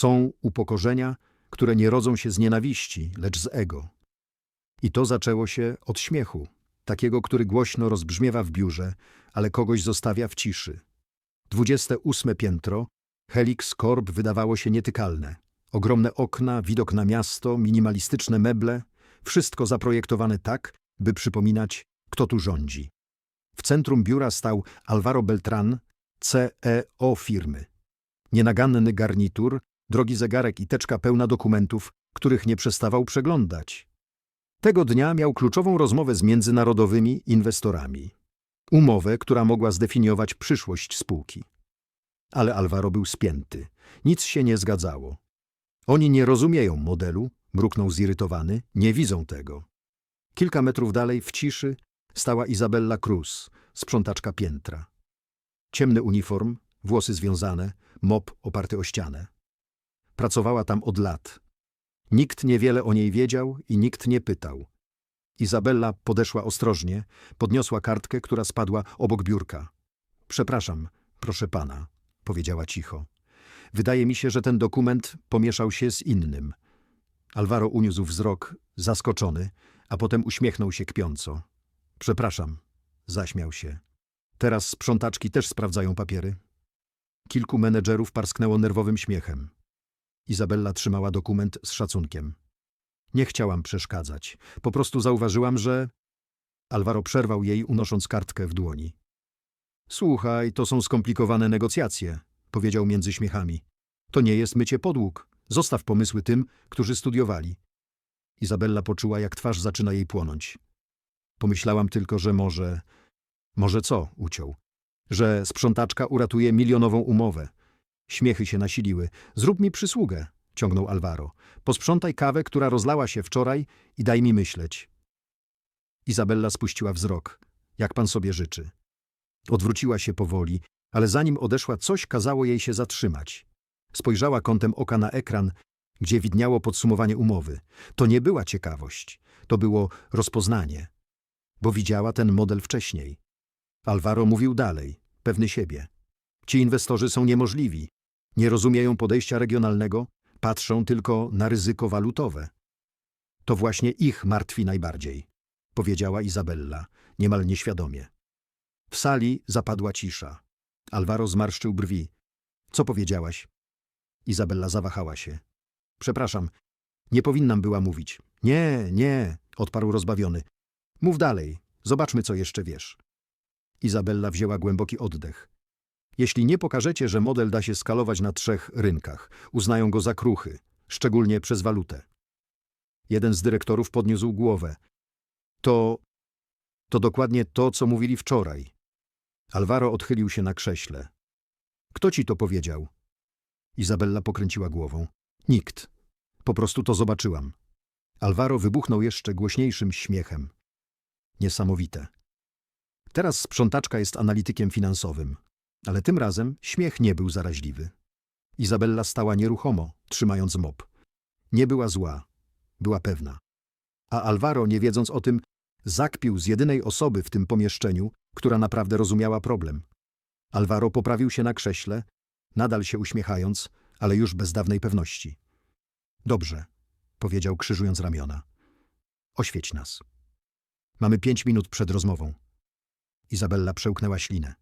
Są upokorzenia, które nie rodzą się z nienawiści, lecz z ego. I to zaczęło się od śmiechu, takiego, który głośno rozbrzmiewa w biurze, ale kogoś zostawia w ciszy. 28 piętro, Helix Corp wydawało się nietykalne. Ogromne okna, widok na miasto, minimalistyczne meble, wszystko zaprojektowane tak, by przypominać, kto tu rządzi. W centrum biura stał Alvaro Beltran, CEO firmy. Nienaganny garnitur, drogi zegarek i teczka pełna dokumentów, których nie przestawał przeglądać. Tego dnia miał kluczową rozmowę z międzynarodowymi inwestorami. Umowę, która mogła zdefiniować przyszłość spółki. Ale Alvaro był spięty. Nic się nie zgadzało. Oni nie rozumieją modelu, mruknął zirytowany, nie widzą tego. Kilka metrów dalej, w ciszy, stała Izabella Cruz, sprzątaczka piętra. Ciemny uniform, włosy związane, mop oparty o ścianę. Pracowała tam od lat. Nikt niewiele o niej wiedział i nikt nie pytał. Izabella podeszła ostrożnie, podniosła kartkę, która spadła obok biurka. Przepraszam, proszę pana, powiedziała cicho. Wydaje mi się, że ten dokument pomieszał się z innym. Alvaro uniósł wzrok, zaskoczony, a potem uśmiechnął się kpiąco. Przepraszam, zaśmiał się. Teraz sprzątaczki też sprawdzają papiery. Kilku menedżerów parsknęło nerwowym śmiechem. Izabella trzymała dokument z szacunkiem. Nie chciałam przeszkadzać. Po prostu zauważyłam, że... Alvaro przerwał jej, unosząc kartkę w dłoni. Słuchaj, to są skomplikowane negocjacje, powiedział między śmiechami. To nie jest mycie podłóg. Zostaw pomysły tym, którzy studiowali. Izabella poczuła, jak twarz zaczyna jej płonąć. Pomyślałam tylko, że może... Może co? uciął. Że sprzątaczka uratuje milionową umowę. Śmiechy się nasiliły. Zrób mi przysługę, ciągnął Alvaro. Posprzątaj kawę, która rozlała się wczoraj i daj mi myśleć. Izabella spuściła wzrok. Jak pan sobie życzy? Odwróciła się powoli, ale zanim odeszła, coś kazało jej się zatrzymać. Spojrzała kątem oka na ekran, gdzie widniało podsumowanie umowy. To nie była ciekawość, to było rozpoznanie, bo widziała ten model wcześniej. Alvaro mówił dalej, pewny siebie. Ci inwestorzy są niemożliwi, nie rozumieją podejścia regionalnego, patrzą tylko na ryzyko walutowe. To właśnie ich martwi najbardziej, powiedziała Izabella, niemal nieświadomie. W sali zapadła cisza. Alvaro zmarszczył brwi. Co powiedziałaś? Izabella zawahała się. Przepraszam, nie powinnam była mówić. Nie, nie, odparł rozbawiony. Mów dalej, zobaczmy, co jeszcze wiesz. Izabella wzięła głęboki oddech. Jeśli nie pokażecie, że model da się skalować na trzech rynkach, uznają go za kruchy, szczególnie przez walutę. Jeden z dyrektorów podniósł głowę. To... to dokładnie to, co mówili wczoraj. Alvaro odchylił się na krześle. Kto ci to powiedział? Izabella pokręciła głową. Nikt. Po prostu to zobaczyłam. Alvaro wybuchnął jeszcze głośniejszym śmiechem. Niesamowite. Teraz sprzątaczka jest analitykiem finansowym, ale tym razem śmiech nie był zaraźliwy. Izabella stała nieruchomo, trzymając mop. Nie była zła, była pewna. A Alvaro, nie wiedząc o tym, zakpił z jedynej osoby w tym pomieszczeniu, która naprawdę rozumiała problem. Alvaro poprawił się na krześle, nadal się uśmiechając, ale już bez dawnej pewności. Dobrze, powiedział krzyżując ramiona. Oświeć nas. Mamy pięć minut przed rozmową. Izabella przełknęła ślinę.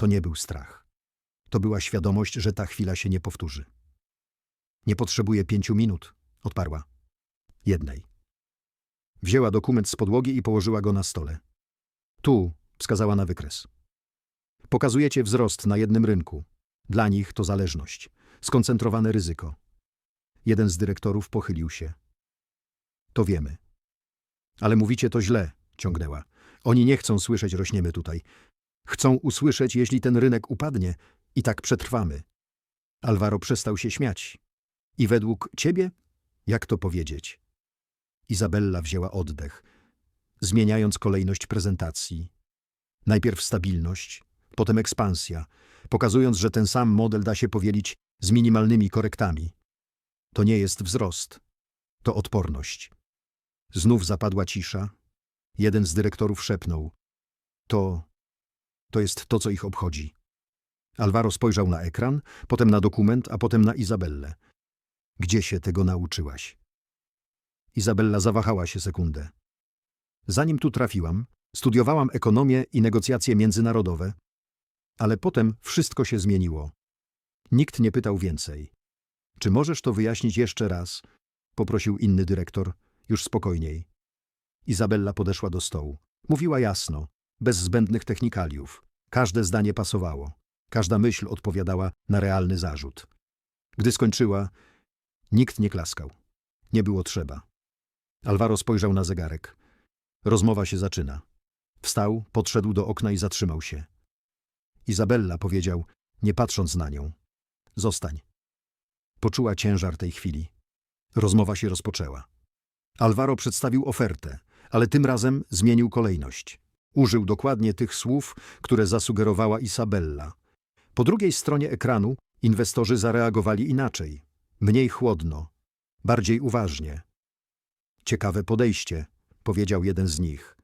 To nie był strach. To była świadomość, że ta chwila się nie powtórzy. Nie potrzebuję pięciu minut, odparła. Jednej. Wzięła dokument z podłogi i położyła go na stole. Tu, wskazała na wykres. Pokazujecie wzrost na jednym rynku. Dla nich to zależność. Skoncentrowane ryzyko. Jeden z dyrektorów pochylił się. To wiemy. Ale mówicie to źle, ciągnęła. Oni nie chcą słyszeć rośniemy tutaj. Chcą usłyszeć, jeśli ten rynek upadnie i tak przetrwamy. Alvaro przestał się śmiać. I według ciebie? Jak to powiedzieć? Izabella wzięła oddech, zmieniając kolejność prezentacji. Najpierw stabilność, potem ekspansja, pokazując, że ten sam model da się powielić z minimalnymi korektami. To nie jest wzrost, to odporność. Znów zapadła cisza. Jeden z dyrektorów szepnął. To, to jest to, co ich obchodzi. Alvaro spojrzał na ekran, potem na dokument, a potem na Izabellę. Gdzie się tego nauczyłaś? Izabella zawahała się sekundę. Zanim tu trafiłam, studiowałam ekonomię i negocjacje międzynarodowe, ale potem wszystko się zmieniło. Nikt nie pytał więcej. Czy możesz to wyjaśnić jeszcze raz? Poprosił inny dyrektor, już spokojniej. Izabella podeszła do stołu. Mówiła jasno, bez zbędnych technikaliów. Każde zdanie pasowało. Każda myśl odpowiadała na realny zarzut. Gdy skończyła, nikt nie klaskał. Nie było trzeba. Alvaro spojrzał na zegarek. Rozmowa się zaczyna. Wstał, podszedł do okna i zatrzymał się. Izabella powiedział, nie patrząc na nią. Zostań. Poczuła ciężar tej chwili. Rozmowa się rozpoczęła. Alvaro przedstawił ofertę, ale tym razem zmienił kolejność. Użył dokładnie tych słów, które zasugerowała Isabella. Po drugiej stronie ekranu inwestorzy zareagowali inaczej. Mniej chłodno, bardziej uważnie. Ciekawe podejście, powiedział jeden z nich.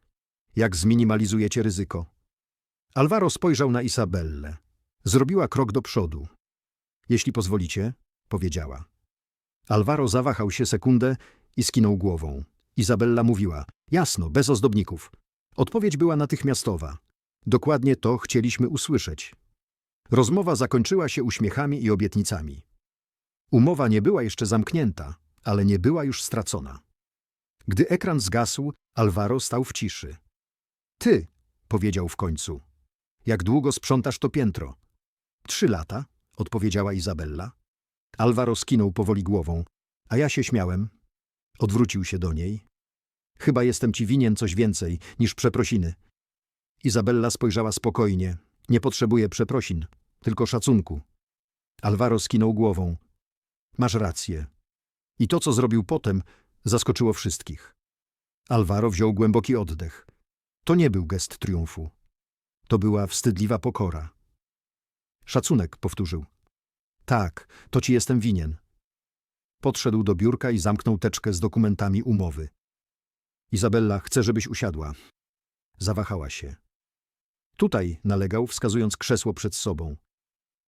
Jak zminimalizujecie ryzyko? Alvaro spojrzał na Isabellę. Zrobiła krok do przodu. Jeśli pozwolicie, powiedziała. Alvaro zawahał się sekundę i skinął głową. Izabella mówiła, jasno, bez ozdobników. Odpowiedź była natychmiastowa. Dokładnie to chcieliśmy usłyszeć. Rozmowa zakończyła się uśmiechami i obietnicami. Umowa nie była jeszcze zamknięta, ale nie była już stracona. Gdy ekran zgasł, Alvaro stał w ciszy. Ty, powiedział w końcu. Jak długo sprzątasz to piętro? Trzy lata, odpowiedziała Izabella. Alvaro skinął powoli głową, a ja się śmiałem. Odwrócił się do niej. Chyba jestem ci winien coś więcej niż przeprosiny. Izabella spojrzała spokojnie. Nie potrzebuję przeprosin, tylko szacunku. Alvaro skinął głową. Masz rację. I to, co zrobił potem, zaskoczyło wszystkich. Alvaro wziął głęboki oddech. To nie był gest triumfu. To była wstydliwa pokora. Szacunek, powtórzył. Tak, to ci jestem winien. Podszedł do biurka i zamknął teczkę z dokumentami umowy. Izabella, chcę, żebyś usiadła. Zawahała się. Tutaj, nalegał, wskazując krzesło przed sobą.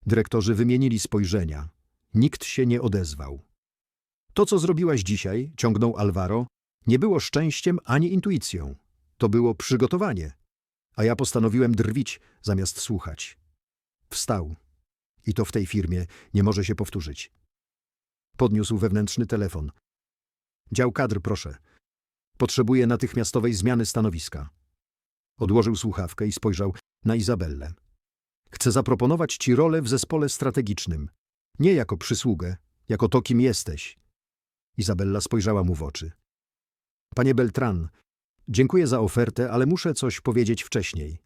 Dyrektorzy wymienili spojrzenia. Nikt się nie odezwał. To, co zrobiłaś dzisiaj, ciągnął Alvaro, nie było szczęściem ani intuicją. To było przygotowanie. A ja postanowiłem drwić, zamiast słuchać. Wstał. I to w tej firmie nie może się powtórzyć. Podniósł wewnętrzny telefon. Dział kadr, proszę. Potrzebuję natychmiastowej zmiany stanowiska. Odłożył słuchawkę i spojrzał na Izabellę. Chcę zaproponować ci rolę w zespole strategicznym. Nie jako przysługę, jako to, kim jesteś. Izabella spojrzała mu w oczy. Panie Beltran, dziękuję za ofertę, ale muszę coś powiedzieć wcześniej.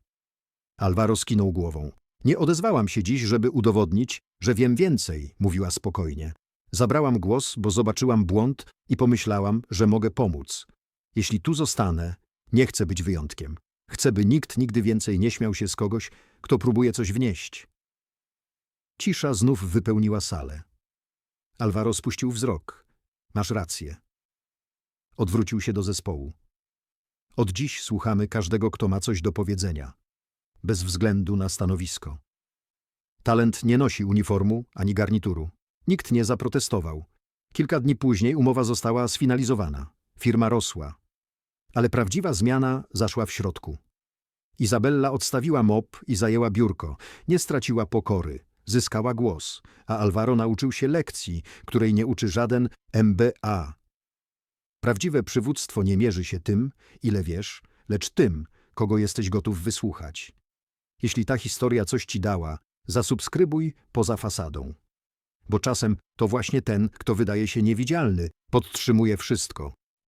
Alvaro skinął głową. Nie odezwałam się dziś, żeby udowodnić, że wiem więcej, mówiła spokojnie. Zabrałam głos, bo zobaczyłam błąd i pomyślałam, że mogę pomóc. Jeśli tu zostanę, nie chcę być wyjątkiem. Chcę, by nikt nigdy więcej nie śmiał się z kogoś, kto próbuje coś wnieść. Cisza znów wypełniła salę. Alvaro spuścił wzrok. Masz rację. Odwrócił się do zespołu. Od dziś słuchamy każdego, kto ma coś do powiedzenia. Bez względu na stanowisko. Talent nie nosi uniformu ani garnituru. Nikt nie zaprotestował. Kilka dni później umowa została sfinalizowana. Firma rosła. Ale prawdziwa zmiana zaszła w środku. Izabella odstawiła mop i zajęła biurko. Nie straciła pokory. Zyskała głos. A Alvaro nauczył się lekcji, której nie uczy żaden MBA. Prawdziwe przywództwo nie mierzy się tym, ile wiesz, lecz tym, kogo jesteś gotów wysłuchać. Jeśli ta historia coś ci dała, zasubskrybuj poza fasadą. Bo czasem to właśnie ten, kto wydaje się niewidzialny, podtrzymuje wszystko.